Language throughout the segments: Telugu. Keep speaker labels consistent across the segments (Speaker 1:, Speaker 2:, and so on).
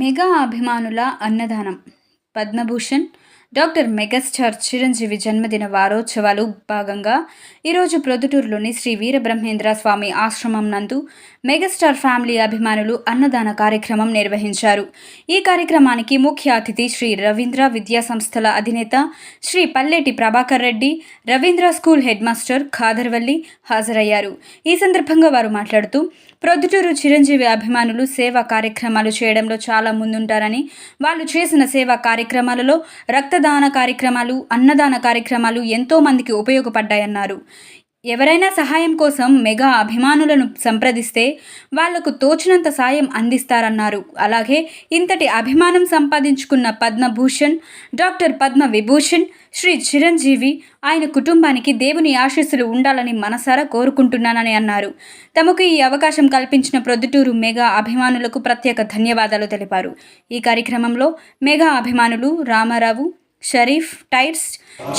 Speaker 1: మెగా అభిమానుల అన్నదానం. పద్మభూషణ్ డాక్టర్ మెగాస్టార్ చిరంజీవి జన్మదిన వారోత్సవాలు భాగంగా ఈరోజు ప్రొద్దుటూరులోని శ్రీ వీరబ్రహ్మేంద్ర స్వామి ఆశ్రమం నందు మెగాస్టార్ ఫ్యామిలీ అభిమానులు అన్నదాన కార్యక్రమం నిర్వహించారు. ఈ కార్యక్రమానికి ముఖ్య అతిథి శ్రీ రవీంద్ర విద్యా సంస్థల అధినేత Shri Palleti Prabhakar Reddy Ravindra school head master Khadarvalli హాజరయ్యారు. ఈ సందర్భంగా వారు మాట్లాడుతూ ప్రొద్దుటూరు చిరంజీవి అభిమానులు సేవా కార్యక్రమాలు చేయడంలో చాలా ముందుంటారని వాళ్ళు చేసిన సేవా కార్యక్రమాలలో రక్తదాన కార్యక్రమాలు అన్నదాన కార్యక్రమాలు ఎంతో మందికి ఉపయోగపడ్డాయన్నారు. ఎవరైనా సహాయం కోసం మెగా అభిమానులను సంప్రదిస్తే వాళ్ళకు తోచినంత సాయం అందిస్తారన్నారు. అలాగే ఇంతటి అభిమానం సంపాదించుకున్న పద్మభూషణ్ డాక్టర్ పద్మ విభూషణ్ శ్రీ చిరంజీవి ఆయన కుటుంబానికి దేవుని ఆశీస్సులు ఉండాలని మనసారా కోరుకుంటున్నానని అన్నారు. తమకు ఈ అవకాశం కల్పించిన ప్రొద్దుటూరు మెగా అభిమానులకు ప్రత్యేక ధన్యవాదాలు తెలిపారు. ఈ కార్యక్రమంలో మెగా అభిమానులు రామారావు షరీఫ్ టైర్స్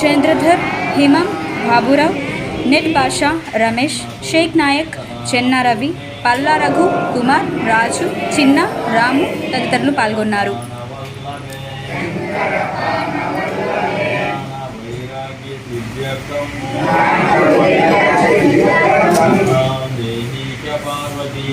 Speaker 1: చంద్రధర్ హిమం బాబురావు నెట్ బాషా రమేష్ షేక్ నాయక్ చెన్న రవి పల్లా రఘు కుమార్ రాజు చిన్న రాము తదితరులు పాల్గొన్నారు.
Speaker 2: పార్వతీ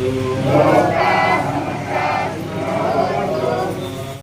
Speaker 2: Cristo.